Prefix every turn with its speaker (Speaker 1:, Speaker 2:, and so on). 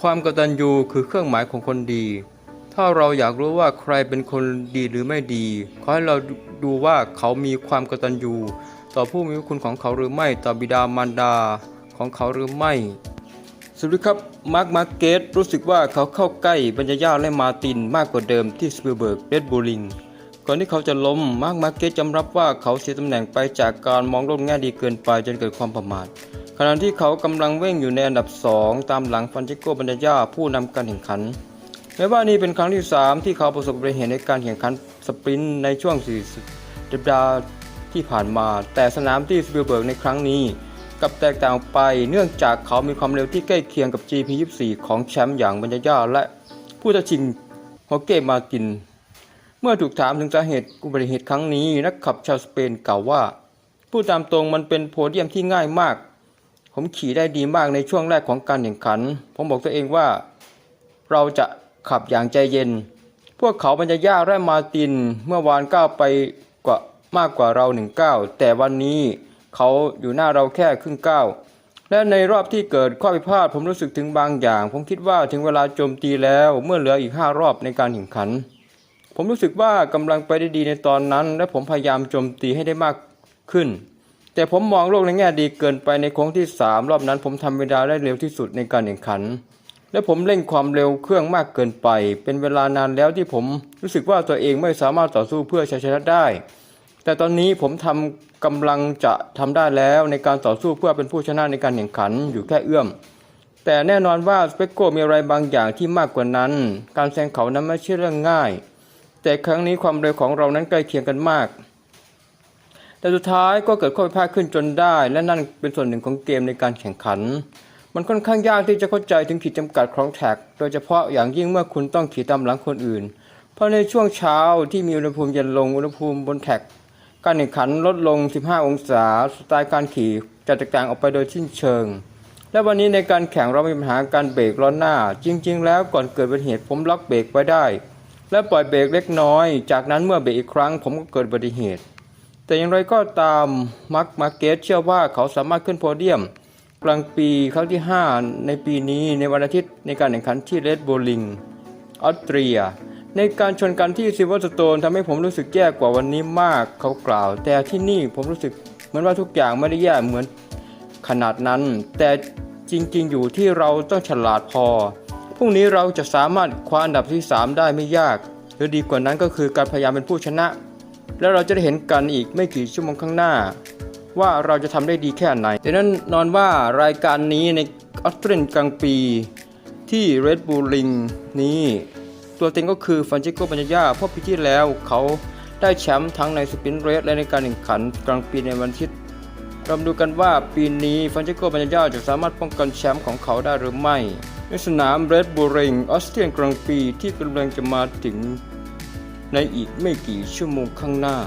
Speaker 1: ความกตัญญูคือเครื่องหมายของคนดี ถ้าเราอยากรู้ว่าใครเป็นคนดีหรือไม่ดี ขอให้เราดูว่าเขามีความกตัญญูต่อผู้มีคุณของเขาหรือไม่ต่อบิดามารดาของเขาหรือไม่สวัสดีครับมาร์คมาร์เกตรู้สึกว่าเขาเข้าใกล้บรรยายาและมาตินมากกว่าเดิมที่สปิลเบิร์กเรดบูลิงก่อนที่เขาจะล้มมาร์คมาร์เกตยอมรับว่าเขาเสียตำแหน่งไปจากการมองโลกแง่ดีเกินไปจนเกิดความประมาท ขณะที่เขากำลังเว่งอยู่ในอันดับ 2 ตามหลังฟันเจโกบรรยาผู้นำการแข่งขันแม้ว่านี่เป็นครั้งที่ 3 ที่เขาประสบอุบัติเหตุในการแข่งขันสปรินต์ในช่วง4สัปดาห์ที่ผ่านมา แต่สนามที่สปิลเบิร์กในครั้งนี้กับแตกต่างไปเนื่องจากเขามีความเร็วที่ใกล้เคียงกับ GP24 ของแชมป์อย่างบรรยาและผู้ท้าชิงฮอเก้มาติน เมื่อถูกถามถึงสาเหตุอุบัติเหตุครั้งนี้ นักขับชาวสเปนกล่าวว่า ผู้ตามตรงมันเป็นโพเดียมที่ง่ายมาก ผมขี่ได้ดีมากในช่วงแรกของการแข่งขัน ผมบอกตัวเองว่า เราจะขับอย่างใจเย็น พวกเขาบรรยายาและมาตินเมื่อวานก้าวไปกว่ามากกว่าเราหนึ่งก้าวแต่วันนี้เขาอยู่หน้าเราแค่ครึ่งก้าวและในรอบที่เกิดข้อผิดพลาดผมรู้สึกถึงบางอย่าง ผมคิดว่าถึงเวลาโจมตีแล้วเมื่อเหลืออีกห้ารอบในการแข่งขัน ผมรู้สึกว่ากำลังไปได้ดีในตอนนั้น และผมพยายามโจมตีให้ได้มากขึ้น แต่ผมมองโลกในแง่ดีเกินไปในโค้งที่ 3 รอบนั้น ผมทำเวลาได้เร็วที่สุดในการแข่งขัน และผมเร่งความเร็วเครื่องมากเกินไป เป็นเวลานานแล้วที่ผมรู้สึกว่าตัวเองไม่สามารถต่อสู้เพื่อชัยชนะได้ แต่ตอนนี้ผมทำกำลังจะทำได้แล้วในการต่อสู้เพื่อเป็นผู้ชนะในการแข่งขันอยู่แค่เอื้อม แต่แน่นอนว่าสเปกโกมีอะไรบางอย่างที่มากกว่านั้น การแซงเขานั้นไม่ใช่เรื่องง่าย แต่ครั้งนี้ความเร็วของเรานั้นใกล้เคียงกันมาก แต่สุดท้ายก็เกิดข้อผิดพลาดขึ้นจนได้ และนั่นเป็นส่วนหนึ่งของเกมในการแข่งขัน มันค่อนข้างยากที่จะเข้าใจถึงขีดจำกัดของแท็ก โดยเฉพาะอย่างยิ่งเมื่อคุณต้องขี่ตามหลังคนอื่น เพราะในช่วงเช้าที่มีอุณหภูมิเย็นลงอุณหภูมิบนแท็ก การแข่งขันลดลง 15 องศา สไตล์การขี่จะแตกต่างออกไปโดยสิ้นเชิง และวันนี้ในการแข่งเรามีปัญหาการเบรกล้อหน้า จริง ๆ แล้วก่อนเกิดอุบัติเหตุผมล็อกเบรกไว้ได้ และปล่อยเบรกเล็กน้อย จากนั้นเมื่อเบรกอีกครั้งผมก็เกิดอุบัติเหตุ แต่อย่างไรก็ตามมาร์คมาเกตเชื่อว่าเขาสามารถขึ้นโพเดียม กลางปีครั้งที่ 5 ในปีนี้ในวันอาทิตย์ในการแข่งขันที่เรดบูลิงออสเตรีย ในการชนกันที่ซิลเวอร์สโตนทำให้ผมรู้สึกแย่กว่าวันนี้มากเขากล่าว แต่ที่นี่ผมรู้สึกเหมือนว่าทุกอย่างไม่ได้แย่เหมือนขนาดนั้น แต่จริงๆ อยู่ที่เราต้องฉลาดพอพรุ่งนี้เราจะสามารถคว้าอันดับที่ 3 ได้ไม่ยาก หรือดีกว่านั้นก็คือการพยายามเป็นผู้ชนะ แล้วเราจะได้เห็นกันอีกไม่กี่ชั่วโมงข้างหน้า ว่าเราจะทำได้ดีแค่ไหนดังนั้นนอนว่ารายการนี้ในออสเตรเลียกลางปีที่ Red Bull Ring นี้ ตัวเต็งก็คือฟันจิโกปัญญาเพราะปีที่แล้วเขาได้แชมป์ทั้งในสปินเรสและในการแข่งขันกลางปีในวันทิตเราดูกันว่าปีนี้ฟันจิโกปัญญาจะสามารถป้องกันแชมป์ของเขาได้หรือไม่ ในสนาม Red Bull Ring ออสเตรเลียกลางปีที่กำลังจะมาถึง ในอีกไม่กี่ชั่วโมงข้างหน้า